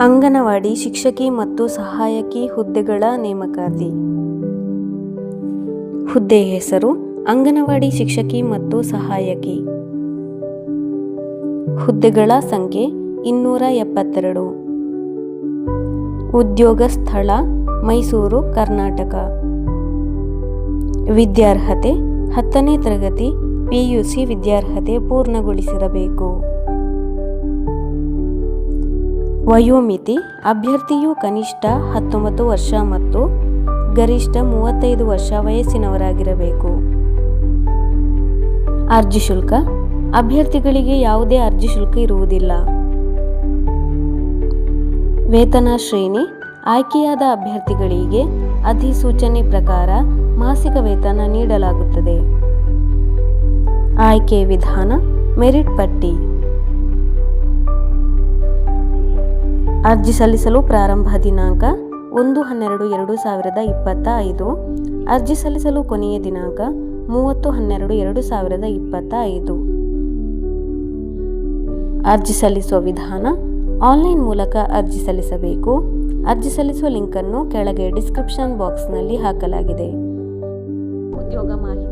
ಅಂಗನವಾಡಿ ಶಿಕ್ಷಕಿ ಮತ್ತು ಸಹಾಯಕಿ ಹುದ್ದೆಗಳ ನೇಮಕಾತಿ. ಹುದ್ದೆ ಹೆಸರು ಅಂಗನವಾಡಿ ಶಿಕ್ಷಕಿ ಮತ್ತು ಸಹಾಯಕಿ. ಹುದ್ದೆಗಳ ಸಂಖ್ಯೆ ಇನ್ನೂರ ಎಪ್ಪತ್ತೆರಡು. ಉದ್ಯೋಗ ಸ್ಥಳ ಮೈಸೂರು, ಕರ್ನಾಟಕ. ವಿದ್ಯಾರ್ಹತೆ ಹತ್ತನೇ ತರಗತಿ, ಪಿಯುಸಿ ವಿದ್ಯಾರ್ಹತೆ ಪೂರ್ಣಗೊಳಿಸಿರಬೇಕು. ವಯೋಮಿತಿ, ಅಭ್ಯರ್ಥಿಯು ಕನಿಷ್ಠ ಹತ್ತೊಂಬತ್ತು ವರ್ಷ ಮತ್ತು ಗರಿಷ್ಠ ಮೂವತ್ತೈದು ವರ್ಷ ವಯಸ್ಸಿನವರಾಗಿರಬೇಕು. ಅರ್ಜಿ ಶುಲ್ಕ, ಅಭ್ಯರ್ಥಿಗಳಿಗೆ ಯಾವುದೇ ಅರ್ಜಿ ಶುಲ್ಕ ಇರುವುದಿಲ್ಲ. ವೇತನ ಶ್ರೇಣಿ, ಆಯ್ಕೆಯಾದ ಅಭ್ಯರ್ಥಿಗಳಿಗೆ ಅಧಿಸೂಚನೆ ಪ್ರಕಾರ ಮಾಸಿಕ ವೇತನ ನೀಡಲಾಗುತ್ತದೆ. ಆಯ್ಕೆ ವಿಧಾನ, ಮೆರಿಟ್ ಪಟ್ಟಿ. ಅರ್ಜಿ ಸಲ್ಲಿಸಲು ಪ್ರಾರಂಭ ದಿನಾಂಕ ಒಂದು ಹನ್ನೆರಡು ಎರಡು ಸಾವಿರದ ಇಪ್ಪತ್ತ ಐದು. ಅರ್ಜಿ ಸಲ್ಲಿಸಲು ಕೊನೆಯ ದಿನಾಂಕ ಮೂವತ್ತು ಹನ್ನೆರಡು ಎರಡು ಸಾವಿರದ ಇಪ್ಪತ್ತ ಐದು. ಅರ್ಜಿ ಸಲ್ಲಿಸುವ ವಿಧಾನ ಆನ್ಲೈನ್ ಮೂಲಕ ಅರ್ಜಿ ಸಲ್ಲಿಸಬೇಕು. ಅರ್ಜಿ ಸಲ್ಲಿಸುವ ಲಿಂಕನ್ನು ಕೆಳಗೆ ಡಿಸ್ಕ್ರಿಪ್ಷನ್ ಬಾಕ್ಸ್ನಲ್ಲಿ ಹಾಕಲಾಗಿದೆ. ಉದ್ಯೋಗ ಮಾಹಿತಿ